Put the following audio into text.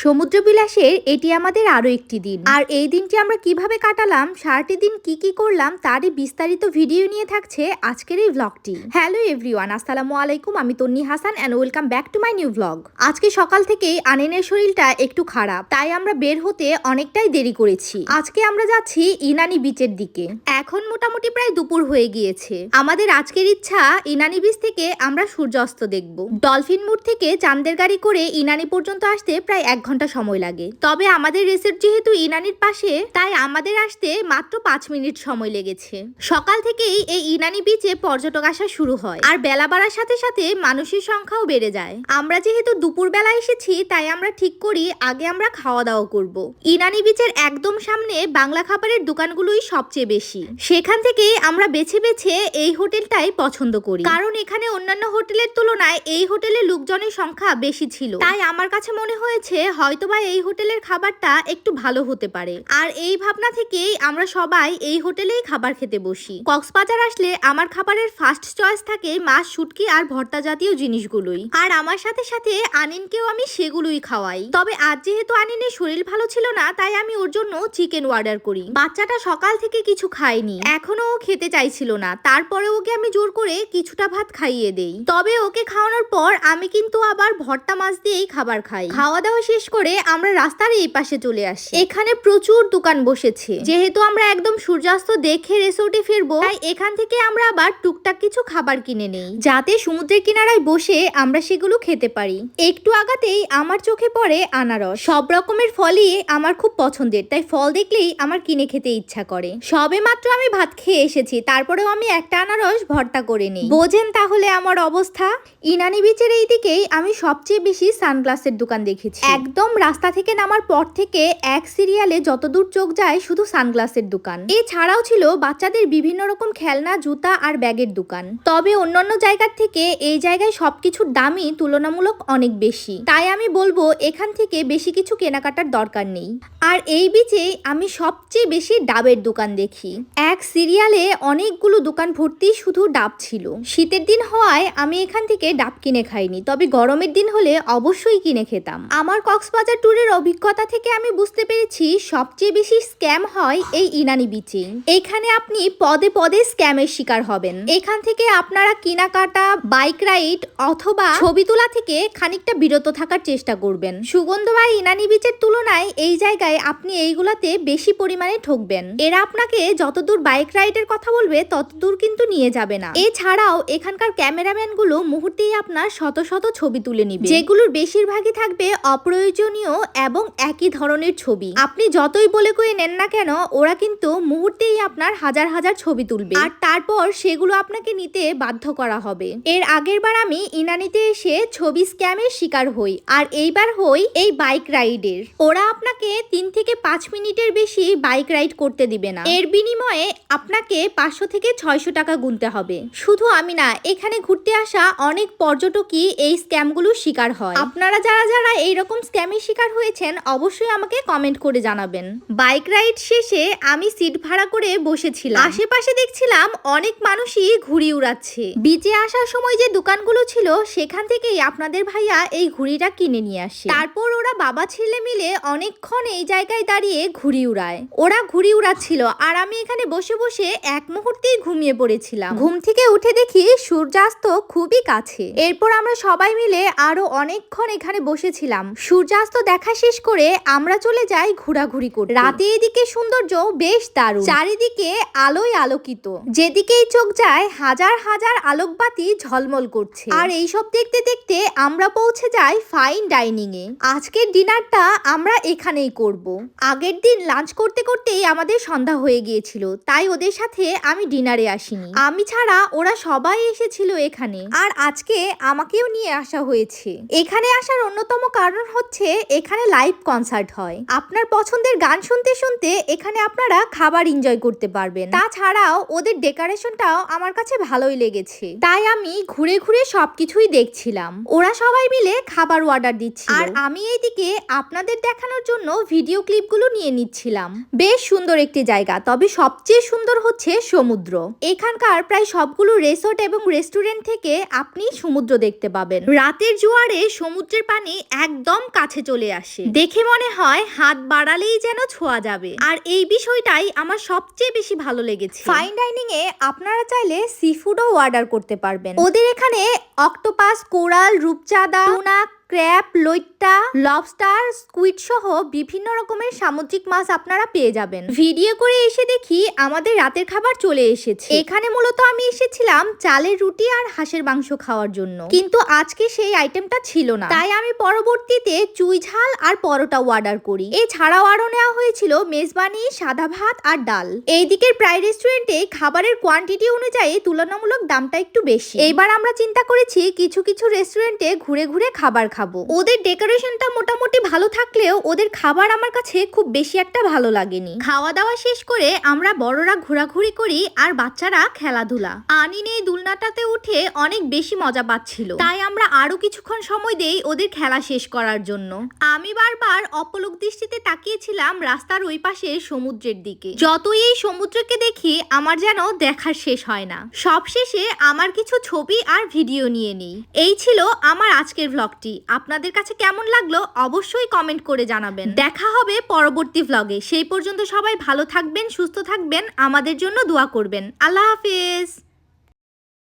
সমুদ্র বিলাসের এটি আমাদের আরও একটি দিন। আর এই দিনটি আমরা কীভাবে কাটালাম, সারাটি দিন কি কি করলাম, তারই বিস্তারিত ভিডিও নিয়ে থাকছে আজকের এই ভ্লগটি হ্যালো এভরিওয়ান, আসসালামু আলাইকুম, আমি Tonni Hasan and welcome back to my new vlog আজকে সকাল থেকেই আনিনের শরীরটা একটু খারাপ, তাই আমরা বের হতে অনেকটাই দেরি করেছি। আজকে আমরা যাচ্ছি ইনানি বিচের দিকে। এখন মোটামুটি প্রায় দুপুর হয়ে গিয়েছে। আমাদের আজকের ইচ্ছা, ইনানি বিচ থেকে আমরা সূর্যাস্ত দেখব। ডলফিন মোড় থেকে চান্দের গাড়ি করে ইনানি পর্যন্ত আসতে প্রায় এক ঘণ্টা সময় লাগে। তবে আমাদের রিসেপ্ট যেহেতু ইনানির পাশে, তাই আমাদের আসতে মাত্র পাঁচ মিনিট সময় লেগেছে। সকাল থেকেই এই ইনানি বিচে পর্যটক আসা শুরু হয়। আর বেলা বাড়ার সাথে সাথে মানুষের সংখ্যাও বেড়ে যায়। আমরা যেহেতু দুপুর বেলা এসেছি, তাই আমরা ঠিক করি আগে আমরা খাওয়া দাওয়া করব। ইনানি বিচের একদম সামনে বাংলা খাবারের দোকানগুলোই সবচেয়ে বেশি। সেখান থেকে আমরা বেছে বেছে এই হোটেলটাই পছন্দ করি। কারণ এখানে অন্যান্য হোটেলের তুলনায় এই হোটেলে লোকজনের সংখ্যা বেশি ছিল। তাই আমার কাছে মনে হয়েছে হয়তোবা এই হোটেলের খাবারটা একটু ভালো হতে পারে। আর এই ভাবনা থেকেই আমরা সবাই এই হোটেলেই খাবার খেতে বসি। কক্সবাজার আসলে আমার খাবারের ফার্স্ট চয়েস থাকে মাছ, শুটকি আর ভর্তা জাতীয় জিনিসগুলোই। আর আমার সাথে সাথে আনিনকেও আমি সেগুলোই খাওয়াই। তবে আজ যেহেতু আনিনের শরীর ভালো ছিল না, তাই আমি ওর জন্য চিকেন অর্ডার করি। বাচ্চাটা সকাল থেকে কিছু খায়নি। এখনও ও খেতে চাইছিল না। তারপরে ওকে আমি জোর করে কিছুটা ভাত খাইয়ে দেই। তবে ওকে খাওয়ানোর পর আমি কিন্তু আবার ভর্তা মাছ দিয়েই খাবার খাই। খাওয়া দাওয়া শেষ করে আমরা রাস্তার এই পাশে চলে আসি। এখানে প্রচুর দোকান বসেছে। যেহেতু আমরা একদম সূর্যাস্ত দেখে রেসোর্টে ফিরবো, তাই এখান থেকে আমরা আবার টুকটাক কিছু খাবার কিনে নেই। যাতে সমুদ্রের কিনারায় বসে আমরা সেগুলো খেতে পারি। একটু আগাতেই আমার চোখে পড়ে আনারস। সব রকমের ফলই আমার খুব পছন্দের, তাই ফল দেখলেই আমার কিনে খেতে ইচ্ছা করে। সবে মাত্র আমি ভাত খেয়ে এসেছি, তারপরেও আমি একটা আনারস ভর্তা করে নিই। বোঝেন তাহলে আমার অবস্থা? ইনানি বিচের এই দিকেই আমি সবচেয়ে বেশি সানগ্লাসের দোকান দেখেছি। একদম রাস্তা থেকে নামার পর থেকে এক সিরিয়ালে যতদূর চোখ যায় শুধু সানগ্লাসের দোকান। এছাড়াও ছিল বাচ্চাদের বিভিন্ন রকম খেলনা, জুতা আর ব্যাগের দোকান। তবে অন্যান্য জায়গার থেকে এই জায়গায় সবকিছুর দামই তুলনামূলক অনেক বেশি। তাই আমি বলব, এখান থেকে বেশি কিছু কেনাকাটার দরকার নেই। আর এই বিচে আমি সবচেয়ে বেশি ডাবের দোকান দেখি। এক সিরিয়ালে অনেকগুলো দোকান ভর্তি শুধু ডাব ছিল। শীতের দিন হওয়ায় আমি এখান থেকে ডাব কিনে খাইনি, তবে গরমের দিন হলে অবশ্যই কিনে খেতাম। আমার কক্সবাজার ট্যুরের অভিজ্ঞতা থেকে আমি বুঝতে পেরেছি সবচেয়ে বেশি স্ক্যাম হয় এই ইনানি বিচে এখানে আপনি পদে পদে স্ক্যামের শিকার হবেন। এখান থেকে আপনারা কেনাকাটা বাইক রাইড অথবা ছবি তোলা থেকে খানিকটা বিরত থাকার চেষ্টা করবেন। সুগন্ধ বা ইনানি বিচের তুলনায় এই জায়গায় আপনি এইগুলাতে বেশি পরিমাণে ঠকবেন। এরা আপনাকে যতদূর বাইক রাইডের কথা বলবে, ততদূর কিন্তু নিয়ে যাবে না। এছাড়াও এখানকার ক্যামেরাম্যানগুলো মুহূর্তেই আপনার শত শত ছবি তুলে নিবে। যেগুলোর বেশিরভাগই থাকবে অপ্রয়োজনীয় এবং একই ধরনের ছবি। আপনি যতই বলে কয়ে নেন না কেন, ওরা কিন্তু মুহূর্তেই আপনার হাজার হাজার ছবি তুলবে। আর তারপর সেগুলো আপনাকে নিতে বাধ্য করা হবে। এর আগের বার আমি ইনানিতে এসে ছবি স্ক্যামের শিকার হই। আর এইবার হই এই বাইক রাইডের। ওরা আপনাকে তিন থেকে পাঁচ মিনিটের বেশি বাইক রাইড করতে দিবে না। এর বিনিময়ে আপনাকে পাঁচশো থেকে ছয়শো টাকা গুনতে হবে। শুধু আমি না, এখানে ঘুরতে আসা অনেক পর্যটকই এই স্ক্যামগুলোর শিকার হয়। আপনারা যারা যারা এইরকম স্ক্যামের শিকার হয়েছেন, অবশ্যই আমাকে কমেন্ট করে জানাবেন। বাইক রাইড শেষে আমি সিট ভাড়া করে বসেছিলাম। আশেপাশে দেখছিলাম অনেক মানুষই ঘুড়ি উড়াচ্ছে। বিচে আসার সময় যে দোকানগুলো ছিল, সেখান থেকেই আপনাদের ভাইয়া এই ঘুড়িটা কিনে নিয়ে আসে। তারপর ওরা বাবা ছেলে মিলে অনেকক্ষণ এই জায়গায় দাঁড়িয়ে ঘুড়ি উড়ায়। ওরা ঘুড়ি উড়াচ্ছিল আর আমি এখানে বসে বসে এক মুহূর্তেই ঘুমিয়ে পড়েছিলাম। ঘুম থেকে উঠে দেখি সূর্যাস্ত খুবই কাছে। এরপর আমরা সবাই মিলে আরও অনেকক্ষণ এখানে বসেছিলাম। সূর্যাস্ত দেখা শেষ করে আমরা চলে যাই ঘোরাঘুরি করতে। রাতে এদিকে সৌন্দর্য বেশ দারুণ। চারিদিকে আলোয় আলোকিত। যেদিকেই চোখ যায়, হাজার হাজার আলোকবাতি ঝলমল করছে। আর এইসব দেখতে দেখতে আমরা পৌঁছে যাই ফাইন ডাইনিং এ আজকের ডিনারটা আমরা এখানেই করব। আগের দিন লাঞ্চ করতে করতেই আমাদের সন্ধ্যা হয়ে গিয়েছিল, তাই ওদের সাথে আমি ডিনারে আসিনি। আমি ছাড়া ওরা সবাই এসেছিল এখানে, আর আজকে আমাকেও নিয়ে আসা হয়েছে। এখানে আসার অন্যতম কারণ হচ্ছে এখানে লাইভ কনসার্ট হয়। আপনার পছন্দের গান শুনতে শুনতে এখানে আপনারা খাবার এনজয় করতে পারবেন। তাছাড়াও ওদের ডেকোরেশনটাও আমার কাছে ভালোই লেগেছে। তাই আমি ঘুরে ঘুরে সবকিছুই দেখছিলাম। ওরা সবাই মিলে খাবার অর্ডার দিচ্ছিল। আর আমি এইদিকে আপনাদের দেখানোর জন্য ভিডিও ক্লিপগুলো নিয়ে নিচ্ছিলাম। বেশ সুন্দর একটি জায়গা, তবে সবচেয়ে সুন্দর হচ্ছে সমুদ্র। এখানকার প্রায় সবগুলো রেসর্ট এবং রেস্টুরেন্ট থেকে আপনি সমুদ্র দেখতে পাবেন। রাতের জোয়ারে সমুদ্রের পানি একদম কাছে চলে আসে। দেখে মনে হয় হাত বাড়ালেই যেন ছোঁয়া যাবে। আর এই বিষয়টাই আমার সবচেয়ে বেশি ভালো লেগেছে। ফাইন ডাইনিং এ আপনারা চাইলে সি ফুডও অর্ডার করতে পারবেন। ওদের এখানে অক্টোপাস, কোরাল, রূপচাঁদা টুনা ক্র্যাপ লইট্টা, লবস্টার স্কুইড সহ বিভিন্ন রকমের সামুদ্রিক মাছ আপনারা পেয়ে যাবেন। ভিডিও করে এসে দেখি আমাদের রাতের খাবার চলে এসেছে। এখানে মূলত আমি এসেছিলাম চালের রুটি আর হাঁসের মাংস খাওয়ার জন্য। কিন্তু আজকে সেই আইটেমটা ছিল না। তাই আমি পরবর্তীতে চুই ঝাল আর পরোটা অর্ডার করি। এছাড়াও আরও নেওয়া হয়েছিল মেজবানি, সাদা ভাত আর ডাল। এই দিকের প্রায় রেস্টুরেন্টে খাবারের কোয়ান্টিটি অনুযায়ী তুলনামূলক দামটা একটু বেশি। এবার আমরা চিন্তা করেছি কিছু কিছু রেস্টুরেন্টে ঘুরে ঘুরে খাবার খাব। ওদের ডেকোরেশনটা মোটামুটি ভালো থাকলেও ওদের খাবার আমার কাছে খুব বেশি একটা ভালো লাগেনি। খাওয়া দাওয়া শেষ করে আমরা বড়রা ঘোরাঘুরি করি আর বাচ্চারা খেলাধুলা। আনিন এই দুলনাটাতে উঠে অনেক বেশি মজা পাচ্ছিল। তাই আমরা আরও কিছুক্ষণ সময় দেই ওদের খেলা শেষ করার জন্য। আমি বারবার অপলক দৃষ্টিতে তাকিয়েছিলাম রাস্তার ওই পাশে সমুদ্রের দিকে। যতই এই সমুদ্রকে দেখি, আমার যেন দেখার শেষ হয় না। সবশেষে আমার কিছু ছবি আর ভিডিও নিয়ে নিই। এই ছিল আমার আজকের ভ্লগটি আপনাদের কাছে কেমন লাগল অবশ্যই কমেন্ট করে জানাবেন। দেখা হবে পরবর্তী ব্লগে সেই পর্যন্ত সবাই ভালো থাকবেন, সুস্থ থাকবেন, আমাদের জন্য দোয়া করবেন। আল্লাহ হাফেজ!